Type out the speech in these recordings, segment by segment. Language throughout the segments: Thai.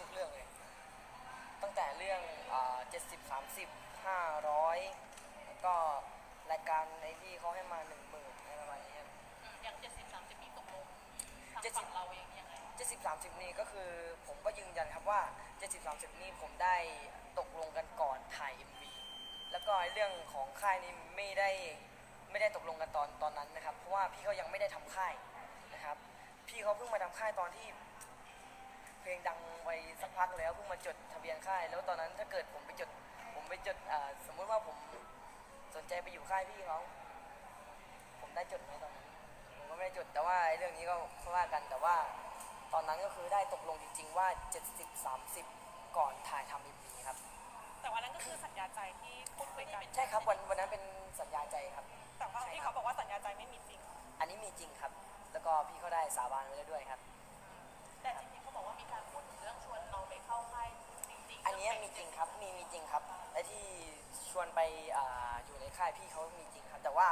ทุกเรื่องเลย ตั้งแต่เรื่องเจ็ดสิบสามสิบห้าร้อยแล้วก็รายการในที่เขาให้มาหนึ่งหมื่นอะไรประมาณนี้ครับอืมอย่างเจ็ดสิบสามสิบนี้ตกลงทาง70ฝั่งเราเองยังไงเจ็ดสิบสามสิบนี่ก็คือผมก็ยืนยันครับว่าเจ็ดสิบสามสิบนี่ผมได้ตกลงกันก่อนถ่าย MV แล้วก็เรื่องของค่ายนี่ไม่ได้ไม่ได้ตกลงกันตอนตอนนั้นนะครับ เพราะว่าพี่เขายังไม่ได้ทำค่ายนะครับ พี่เขาเพิ่งมาทำค่ายตอนที่เพ ลงดังไปสักพักแล้วเพิ่งมาจดทะเบียนค่าย แล้วตอนนั้นถ้าเกิดผมไปจด ผมไปจดอ่าสมมุติว่าผมสนใจไปอยู่ค่ายพี่เขาผมได้จดไหมตอนนั้นผมก็ไม่ได้จดแต่ว่าไอ้เรื่องนี้ก็ว่ากันแต่ว่า ตอนนั้นก็คือได้ตกลงจริง ๆ ว่า 70 30 ก่อนถ่ายทำ MV ครับ แต่วันนั้นก็คือสัญญาใจที่พูดคุยกันใช่ครับวันวันนั้นเป็นสัญญาใจครับ แต่ว่าที่เขาบอกว่าสัญญาใจไม่มีจริง อันนี้มีจริงครับ แล้วก็พี่เขาได้สาบานไว้แล้วด้วยครับ แต่จริง ๆเขาบอกว่ามีการพูดถึงเรื่องชวนเราไปเข้าค่ายจริงๆอันเนี้ยมีจริงครับ มีมีจริงครับไอ้ที่ชวนไปอ่าอยู่ในค่ายพี่เขามีจริงครับ แต่ว่า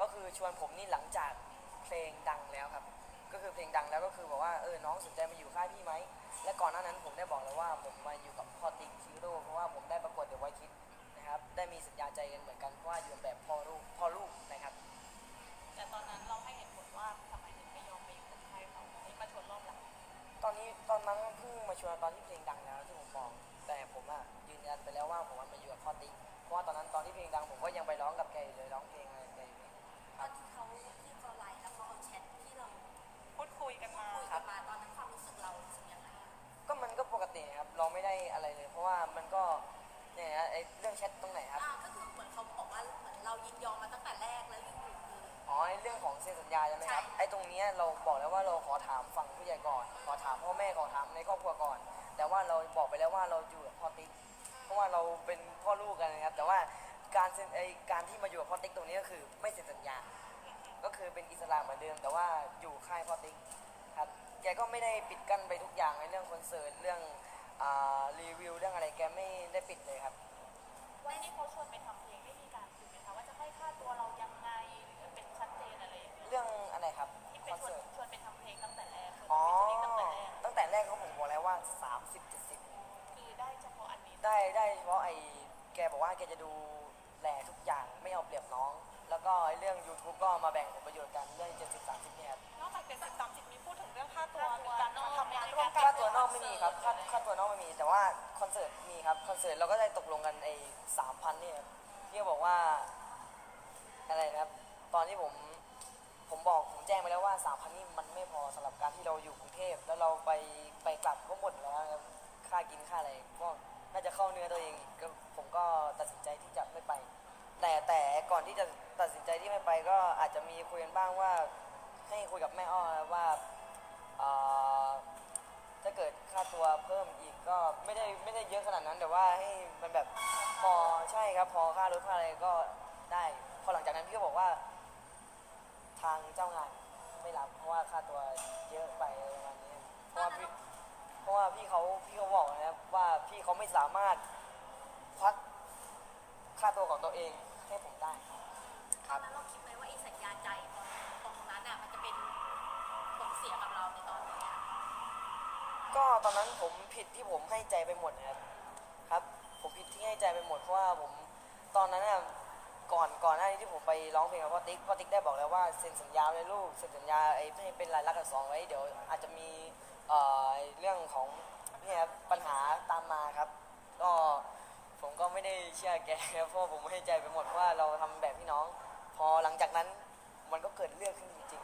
ก็คือชวนผมนี่หลังจากเพลงดังแล้วครับ ก็คือเพลงดังแล้วก็คือบอกว่าเออน้องสนใจมาอยู่ค่ายพี่ไหม และก่อนหน้านั้นผมได้บอกแล้วว่าผมมาอยู่กับพ่อติ๊กฮีโร่เพราะว่าผมได้ประกวดเดอะไวท์คิดนะครับ ได้มีสัญญาใจกันเหมือนกันเพราะว่าอยู่แบบพ่อลูกพ่อลูกนะครับ แต่ตอนนั้นเราให้เหตุผลว่าทำไม ตอนนี้ตอนนั้นเพิ่งมาชวนตอนที่เพลงดังแล้วที่ผมบอกแต่ผมอะยืนยันไปแล้วว่าผมอะมาอยู่กับพ่อติ๊กเพราะว่าตอนนั้นตอนที่เพลงดังผมก็ยังไปร้องกับแกอยู่เลยร้องเพลงอะไร วว่าเราอยู่กับพ่อติ๊ก เพราะว่าเราเป็นพ่อลูกกันนะครับ แต่ว่าการเซ็นไอ้การที่มาอยู่กับพ่อติ๊กตรงนี้ก็คือไม่เซ็นสัญญา ก็คือเป็นอิสระเหมือนเดิม แต่ว่าอยู่ค่ายพ่อติ๊กครับ แกก็ไม่ได้ปิดกั้นไปทุกอย่างในเรื่องคอนเสิร์ต เรื่องอ่ารีวิว เรื่องอะไร แกไม่ได้ปิดเลยครับ วันนี้เขาชวนไปทำเพลงได้มีการคุยไหมคะว่าจะให้ค่าตัวเรายังไงหรือเป็นชัดเจนอะไรอย่างเงี้ยเรื่องอะไรครับที่คเป็นอนชวนเสิร์ตชวนไปทำเพลงตั้งแต่แรกชวนอ๋อไปฟิชเชอร์ริ่งตั้งแต่แรกตั้งแต่แรกเขาผมบอกแล้วว่า 30 70 คือได้เฉพาะอันนี้ ได้ได้เฉพาะไอ้ แกบอกว่าแกจะดูแลทุกอย่างไม่เอาเปรียบน้อง แล้วก็ไอ้เรื่อง YouTube ก็มาแบ่งผลประโยชน์กันเรื่อง70 30เนี่ยครับนอกจากเป็นสิบสามสิบมีพูดถึงเรื่องค่าตัวมีการมาทำงานร่วมกันค่าตัวนอกไม่มีครับค่าค่าตัวนอกไม่มี แต่ว่าคอนเสิร์ตมีครับคอนเสิร์ตเราก็ได้ตกลงกันไอ้สามพันนี่ครับที่เขาบอกว่าอะไรนะครับ ตอนที่ผมผมบอกผมแจ้งไปแล้วว่าสามพันนี่มันไม่พอสำหรับการที่เราอยู่กรุงเทพแล้วเราไปไปกลับก็หมดแล้วครับค่ากินค่าอะไรก็น่าจะเข้าเนื้อตัวเองอีกก็ ที่จะไม่ไป แต่แต่ก่อนที่จะตัดสินใจที่ไม่ไปก็อาจจะมีคุยกันบ้างว่า ให้คุยกับแม่อ้อว่าเอ่อถ้าเกิดค่าตัวเพิ่มอีกก็ไม่ได้ไม่ได้เยอะขนาดนั้น แต่ว่าให้มันแบบพอใช่ครับพอค่ารถค่าอะไรก็ได้พอหลังจากนั้นพี่ก็บอกว่า ทางเจ้างานไม่รับเพราะว่าค่าตัวเยอะไปอะไรประมาณนี้เพราะว่าพี่เพราะว่าพี่เขาพี่เขาบอกนะครับว่าพี่เขาไม่สามารถควัก ค่าตัวของตัวเองให้ผมได้ตอนนั้นเราคิดไหมว่าไอ้สัญญาใจตรงนั้นอะมันจะเป็นผลเสียกับเราในตอนนี้อะก็ตอนนั้นผมผิดที่ผมให้ใจไปหมดนะครับครับ ผมผิดที่ให้ใจไปหมดเพราะว่าผมตอนนั้นน่ะก่อนก่อนหน้านี้ที่ผมไปร้องเพลงกับพ่อติ๊กพ่อติ๊กได้บอกแล้วว่าเซ็นสัญญาเลยลูกเซ็นสัญญาไอ้ให้เป็นรายลักษณ์อักษรไว้เดี๋ยวอาจจะมีเอ่อเรื่องของเนี่ยครับปัญหาตามมาครับก็ ผมก็ไม่ได้เชื่อแกครับเพราะว่าผมให้ใจไปหมดว่าเราทำแบบพี่น้อง พอหลังจากนั้นมันก็เกิดเรื่องขึ้นจริง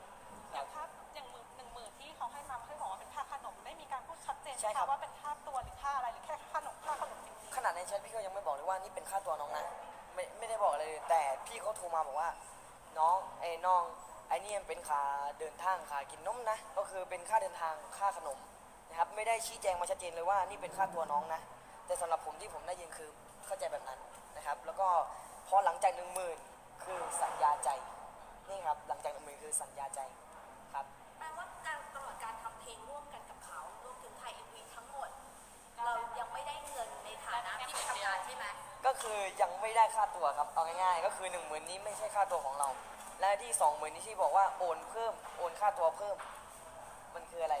ๆอย่างค่าอย่างหมื่นหนึ่งหมื่นที่เขาให้มาเขาบอกว่าเป็นค่าขนมได้มีการพูดชัดเจนไหมใช่ครัคะบว่าเป็นค่าตัวหรือค่าอะไรหรือแค่ขนมค่าขนมจริงขนาดในแชทพี่ก็ยังไม่บอกเลยว่านี่เป็นค่าตัวน้องนะไม่ไม่ได้บอกอะไรเลยแต่พี่เขาโทรมาบอกว่า น้องไอ้น้องไอ้นี่มันเป็นค่าเดินทางค่ากินนมนะ ก็คือเป็นค่าเดินทางค่าขนมนะครับไม่ได้ชี้แจงมาชัดเจนเลยว่านี่เป็นค่าตัวน้องนะ แต่สำหรับผมที่ผมได้ยินคือเข้าใจแบบนั้นนะครับ แล้วก็พอหลังจากหนึ่งหมื่นคือสัญญาใจนี่ครับหลังจากหนึ่งหมื่นคือสัญญาใจครับ แปลว่าการตลอดการทำเพลงร่วมกันกับเขารวมถึงถ่ายเอ็มวีทั้งหมด เรายังไม่ได้เงินในฐานะที่ไปทำงานใช่ไหมก็คือยังไม่ได้ค่าตัวครับเอาง่ายๆ ก็คือหนึ่งหมื่นนี้ไม่ใช่ค่าตัวของเรา และที่สองหมื่นนี้ที่บอกว่าโอนเพิ่มโอนค่าตัวเพิ่ม มันคืออะไร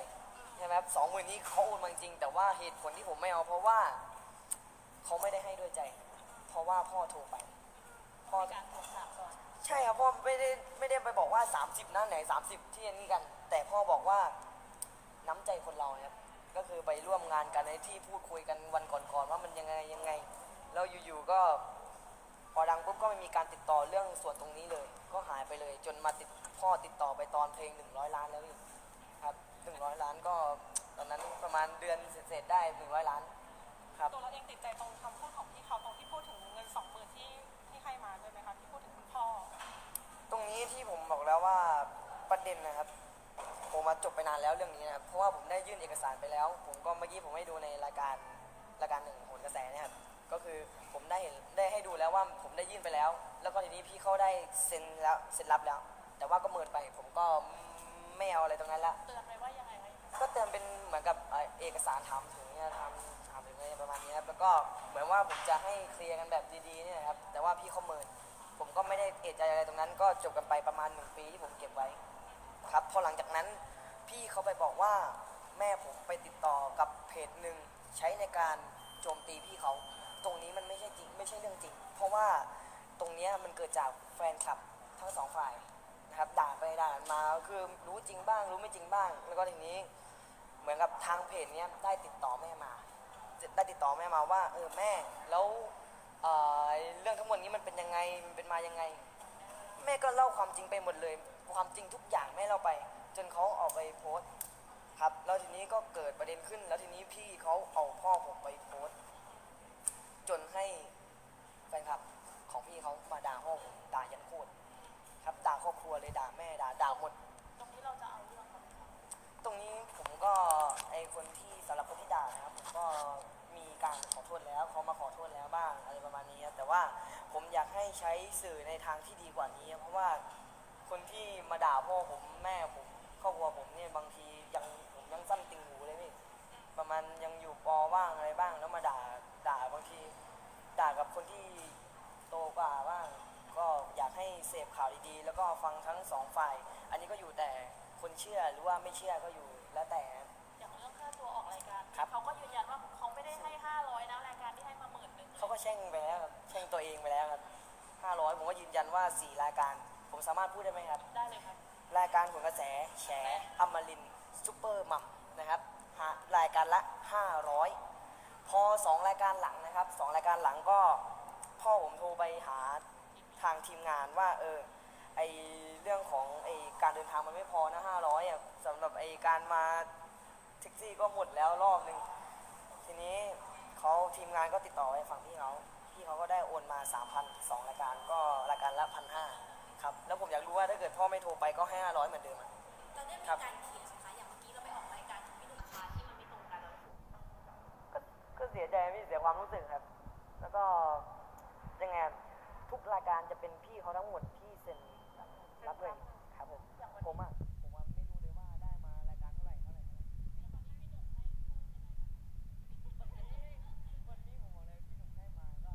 ใช่ไหมครับสองหมื่นนี้เขาโอนมาจริงๆแต่ว่าเหตุผลที่ผมไม่เอาเพราะว่า เขาไม่ได้ให้ด้วยใจ เพราะว่าพ่อโทรไป พ่อการทวงถามก่อนใช่ครับพ่อไม่ได้ไม่ได้ไปบอกว่า 30นั่นไหน 30 ที่นนี้กัน แต่พ่อบอกว่าน้ำใจคนเราครับก็คือไปร่วมงานกันในที่พูดคุยกันวันก่อนๆว่ามันยังไงยังไงแล้วอยู่ๆก็พอดังปุ๊บก็ไม่มีการติดต่อเรื่องส่วนตรงนี้เลย ก็หายไปเลย จนมาติดพ่อติดต่อไปตอนเพลง 100 ล้านแล้วอีกครับ100 ล้านก็ตอนนั้นประมาณเดือนเสร็จๆได้ 100 ล้าน ครับ ตัวเราเองติดใจตรงคำพูดของพี่เขาตรงที่พูดถึงเงินสองหมื่นที่ที่ให้มาด้วยไหมคะที่พูดถึงคุณพ่อ ตรงนี้ที่ผมบอกแล้วว่าประเด็นนะครับ ผมมาจบไปนานแล้วเรื่องนี้นะครับเพราะว่าผมได้ยื่นเอกสารไปแล้ว ผมก็เมื่อกี้ผมให้ดูในรายการรายการหนึ่งโหนกระแสเนะครับก็คือผมได้เห็นได้ให้ดูแล้วว่าผมได้ยื่นไปแล้ว แล้วก็ทีนี้พี่เขาได้เซ็นแล้วเซ็นรับแล้ว แต่ว่าก็เมินไปผมก็ไม่เอาอะไรตรงนั้นละ เตือนไปว่ายังไงคะก็เติมเป็นเหมือนกับเอ่อเอกสารถามถึงเนี่ยถา ประมาณนี้ครับแล้วก็เหมือนว่าผมจะให้เคลียร์กันแบบดีๆเนี่ยนะครับแต่ว่าพี่เขาเมินผมก็ไม่ได้เอะใจอะไรตรงนั้น ก็จบกันไปประมาณหนึ่งปีที่ผมเก็บไว้ครับพอหลังจากนั้นพี่เขาไปบอกว่าแม่ผมไปติดต่อกับเพจหนึ่งใช้ในการโจมตีพี่เขาตรงนี้มันไม่ใช่จริงไม่ใช่เรื่องจริง เพราะว่าตรงนี้มันเกิดจากแฟนคลับทั้งสองฝ่ายนะครับด่าไปด่ามาคือรู้จริงบ้าง รู้ไม่จริงบ้าง แล้วก็ทีนี้ เหมือนกับทางเพจเนี้ยได้ติดต่อแม่มา ได้ติดต่อแม่มาว่า เออแม่แล้วเอ่อเรื่องทั้งหมดนี้มันเป็นยังไงมันเป็นมายังไง แม่ก็เล่าความจริงไปหมดเลย ความจริงทุกอย่างแม่เล่าไป จนเขาเอาไปโพสต์ครับแล้วทีนี้ก็เกิดประเด็นขึ้น แล้วทีนี้พี่เขาเอาพ่อผมไปโพสต์จนให้แฟนคลับของพี่เขามาด่าพ่อผมด่ายันโคตรครับด่าครอบครัวเลยด่าแม่ด่าด่าหมด ตรงนี้เราจะเอาเรื่องกับเขาตรงนี้ผมก็ไอคนที่สำหรับคนที่ด่านะครับผมก็มีการขอโทษ แล้วเขามาขอโทษแล้วบ้างอะไรประมาณนี้ครับแต่ว่าผมอยากให้ใช้สื่อในทางที่ดีกว่านี้ เพราะว่าคนที่มาด่าพ่อผมแม่ผมครอบครัวผมเนี่ยบางทียังผมยังสั้นติงหูเลยพี่ประมาณยังอยู่ปอบ้างอะไรบ้าง แล้วมาด่าด่าบางทีด่ากับคนที่โตกว่าบ้าง ก็อยากให้เสพข่าวดีๆ แล้วก็ฟังทั้งสองฝ่าย อันนี้ก็อยู่แต่คนเชื่อหรือว่าไม่เชื่อก็อยู่แล้วแต่ ตัวออกรายการครับ เขาก็ยืนยันว่าเขาไม่ได้ให้ห้าร้อยนะรายการที่ให้มาหมื่นหนึ่งเขาก็แช่งไปแล้วครับแช่งตัวเองไปแล้วครับห้าร้อยผมก็ยืนยันว่าสี่รายการ ผมสามารถพูดได้ไหมครับ ได้เลยครับ รายการผลกระแสแฉอมรินทร์ซูเปอร์มัมนะครับหารายการละ 500 พอ 2 รายการหลังนะครับ 2 รายการหลังก็ พ่อผมโทรไปหาทางทีมงานว่าเออไอเรื่องของไอการเดินทางมันไม่พอนะ 500อะสำหรับไอการมา แท็กซี่ก็หมดแล้วรอบหนึ่งทีนี้เขาทีมงานก็ติดต่อไปฝั่งพี่เขาพี่เขาก็ได้โอนมา3,000สองรายการก็รายการละพันห้าครับแล้วผมอยากรู้ว่าถ้าเกิดพ่อไม่โทรไปก็ให้500เหมือนเดิมอะตอนนี้มีครับการเคลียร์สิคะอย่างเมื่อกี้เราไปออกรายการของพี่หนุ่มคาที่มันไม่ตรงกันเราก็ก็เสียใจพี่เสียความรู้สึกครับ แล้วก็ยังไงอะทุกรายการจะเป็นพี่เขาทั้งหมดที่เซ็นรับเงินครับผมผมอะผมว่าไม่รู้เลยว่าได้มารายการเท่าไหร่เท่าไหร่เท่าไหร่วันนี้วันนี้ผมบอกเลยพี่หนุ่มให้มาก็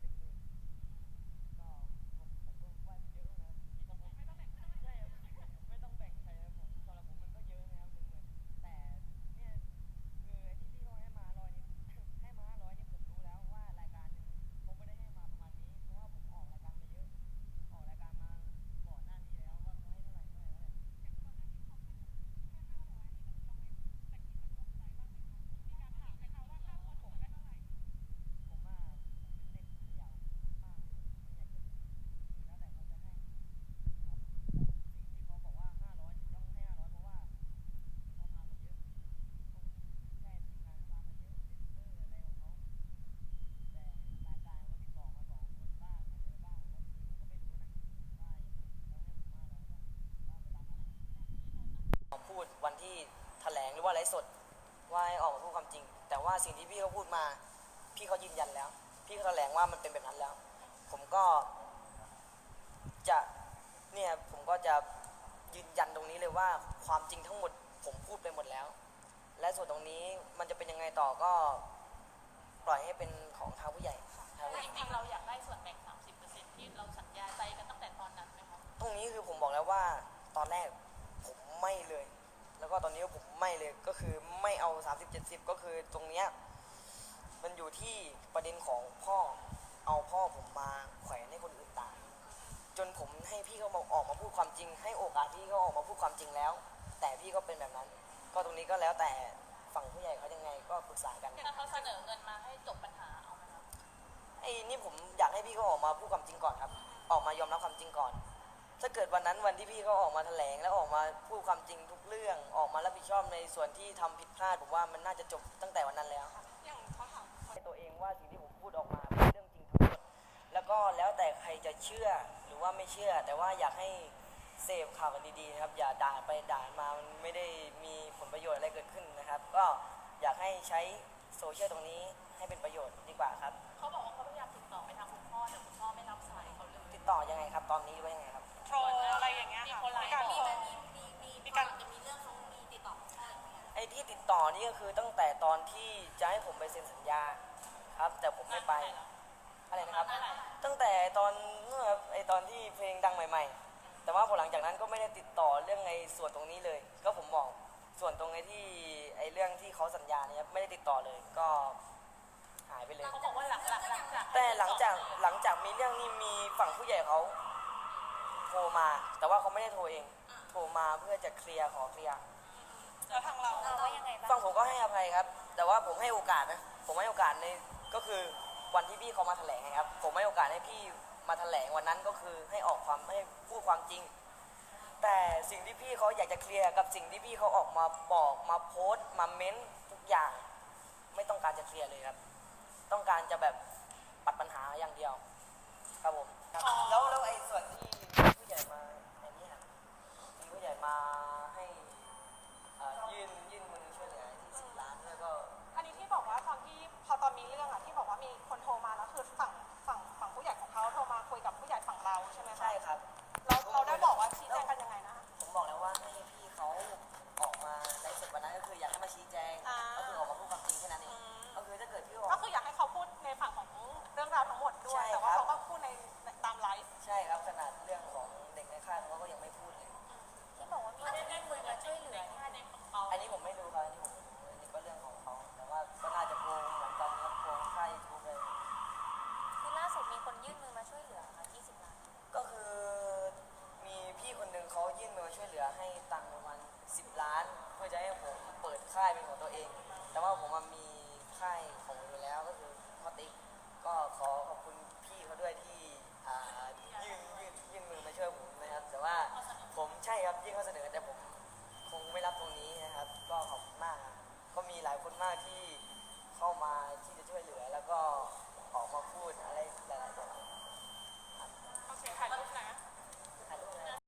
หนึ่งหมื่นก็ผมผมก็ว่าเยอะนะผมผมไม่ต้องแบ่งใช่ครับไม่ต้องแบ่งใครครับผมสำหรับผมมันก็เยอะนะครับหนึ่งหมื่นแต่เนี่ย คือไอ้ที่พี่เขาให้มาร้อยนี้ ให้มาห้าร้อยนี่ผมรู้แล้วว่ารายการหนึ่งเขาไม่ได้ให้มาประมาณนี้ เพราะว่าผมออกรายการมาเยอะ ออกรายการมาก่อนหน้านี้แล้วว่าเขาให้เท่าไหร่เท่าไหร่เท่าไหร่ผมว่าผมเป็นเด็กไม่อยากพูดมากไม่อยากจะคือแล้วแต่เขาจะให้ครับแล้วสิ่งที่เขาบอกว่าห้าร้อยต้องให้ห้าร้อยเพราะว่าเขาพามาเยอะ ใช่ทีมงานเขาพามาเยอะเซ็นเซอร์อะไรของเขาแต่รายการเขาติดต่อมาสองคนบ้างอะไรบ้างแล้วทีนี้ผมก็ไม่รู้นะว่ายังไงแล้วให้ผมมาแล้วก็ว่าไปตามนั้นผมพู ดวันที่แถลงหรือว่าไลฟ์สด ว่าให้ออกมาพูดความจริง แต่ว่าสิ่งที่พี่เขาพูดมา พี่เขายืนยันแล้ว พี่เขาแถลงว่ามันเป็นแบบนั้นแล้ว ผมก็จะเนี่ยผมก็จะยืนยันตรงนี้เลยว่าความจริงทั้งหมดผมพูดไปหมดแล้ว และส่วนตรงนี้มันจะเป็นยังไงต่อก็ปล่อยให้เป็นของทางผู้ใหญ่ครับจริงๆเราอยากได้ส่วนแบ่ง 30%ที่เราสัญญาใจกันตั้งแต่ตอนนั้นไหมคะตรงนี้คือผมบอกแล้วว่าตอนแรกผมไม่เลย แล้วก็ตอนนี้ผมไม่เลยก็คือไม่เอา 30 70 ก็คือตรงเนี้ยมันอยู่ที่ประเด็นของพ่อเอาพ่อผมมาแขวนให้คนอื่นตายจนผมให้พี่เขามาออกมาพูดความจริง ให้โอกาสพี่เขาออกมาพูดความจริงแล้ว แต่พี่ก็เป็นแบบนั้น ก็ตรงนี้ก็แล้วแต่ฝั่งผู้ใหญ่เขายังไงก็ปรึกษากันถ้าเขาเสนอเงินมาให้จบปัญหาเอาไหมคะไอ้นี่ผมอยากให้พี่เขาออกมาพูดความจริงก่อนครับ ออกมายอมรับความจริงก่อน ถ้าเกิดวันนั้นวันที่พี่เขาออกมาแถลงแล้วออกมาพูดความจริงทุกเรื่องออกมารับผิดชอบในส่วนที่ทำผิดพลาดผมว่ามันน่าจะจบตั้งแต่วันนั้นแล้วอย่างเขาถามให้ตัวเองว่าสิ่งที่ผมพูดออกมาเป็นเรื่องจริงทั้งหมดแล้วก็แล้วแต่ใครจะเชื่อหรือว่าไม่เชื่อ แต่ว่าอยากให้เสพข่าวกันดีๆนะครับ อย่าด่าไปด่ามามันไม่ได้มีผลประโยชน์อะไรเกิดขึ้นนะครับ ก็อยากให้ใช้โซเชียลตรงนี้ให้เป็นประโยชน์ดีกว่าครับเขาบอกว่าเขาพยายามติดต่อไปทางคุณพ่อแต่คุณพ่อไม่รับสายเขาเลยติดต่อยังไงครับ ตอนนี้ว่ายังไงครับโทรอะไรอย่างเงี้ยค่ะมีคนไลน์การบโทอรกมีมีมีมีมีการจะมีเรื่องเขามีติดต่อคุณพ่ออย่างเงี้ยไอ้ที่ติดต่อนี่ก็คือตั้งแต่ตอนที่จะให้ผมไปเซ็นสัญญาครับ แต่ผมไม่ไปอะไรนะครับ ตั้งแต่ตอนเมื่อไอ้ตอนที่เพลงดังใหม่ ๆ แต่ว่าพอหลังจากนั้นก็ไม่ได้ติดต่อเรื่องไอ้ส่วนตรงนี้เลย ก็ผมบอกส่วนตรงไอ้ที่ไอ้เรื่องที่เขาสัญญาเนี่ยไม่ได้ติดต่อเลยก็หายไปเลยเขาบอกว่าหลังหลังหลังจากแต่หลังจากหลังจากมีเรื่องนี้มีฝั่งผู้ใหญ่เขา โทรมา แต่ว่าเขาไม่ได้โทรเอง โทรมาเพื่อจะเคลียร์ขอเคลียร์แล้วทางเราเราว่ายังไงบ้างฝั่งผมก็ให้อภัยครับ แต่ว่าผมให้โอกาสนะ ผมให้โอกาสในก็คือวันที่พี่เขามาแถลงไงครับ ผมให้โอกาสให้พี่มาแถลงวันนั้นก็คือให้ออกความให้พูดความจริง แต่สิ่งที่พี่เขาอยากจะเคลียร์กับสิ่งที่พี่เขาออกมาบอกมาโพสต์มาเม้นทุกอย่าง ไม่ต้องการจะเคลียร์เลยครับ ต้องการจะแบบปัดปัญหาอย่างเดียว ครับผมแล้วแล้วไอ้ส่วนที่ผู้ให ญ่มาไอ้เนี่ยมีผู้ใหญ่มาให้อ่ายื่นยื่นมือช่วยเหลือที่สิบล้านด้วยก็อันนี้ที่บอกว่าตอนที่พอตอนมีเรื่องอะที่บอกว่ามีคนโทรมาแล้วคือฝั่งฝั่งฝั่งผู้ใหญ่ของเขาโทรมาคุยกับผู้ใหญ่ฝั่งเราใช่ไหมคะใช่ครับ เราเราได้บอกว่าชี้แจงกันยังไงนะคะ ผมบอกแล้วว่าให้พี่เขาออกมาในสุดวันนั้นก็คืออยากให้มาชี้แจงอ่า ก็คือออกมาพูดความจริงแค่นั้นเองอืมก็คือถ้าเกิดพี่ออก ก็คืออยากให้เขาพูดในฝั่งของเรื่องราวทั้งหมดด้วใช่ย แต่ว่าครับ เขาก็พูดในตามไลฟ์ใช่ครับขนาดเรื่อง องเขาอันนี้ผมไม่รู้ครับอันนี้ผมอันนี้ก็เรื่องของเขาแต่ว่าก็น่าจะโกงเหมือนกันครับโกงค่ายยูทูบเลยคือล่าสุดมีคนยื่นมือมาช่วยเหลือค่ะ20ล้านก็คือมีพี่คนหนึ่งเขายื่นมือมาช่วยเหลือให้ตังค์ประมาณ10 ล้าน เพื่อจะให้ผมเปิดค่ายเป็นของตัวเอง แต่ว่าผมมันมีค่ายของผมอยู่แล้วก็คือพ่อติ๊กก็ขอขอบคุณพี่เขาด้วยที่อ่ายื่นยื่นยื่นมือมาช่วยผมนะครับแต่ว่าผมใช่ครับยื่นข้อเสนอแต่ผม คงไม่รับตรงนี้นะครับ ก็ขอบคุณมากก็มีหลายคนมากที่เข้ามาที่จะช่วยเหลือ แล้วก็ออกมาพูดอะไรหลายๆอย่างโอเคถ่ายรูปนะ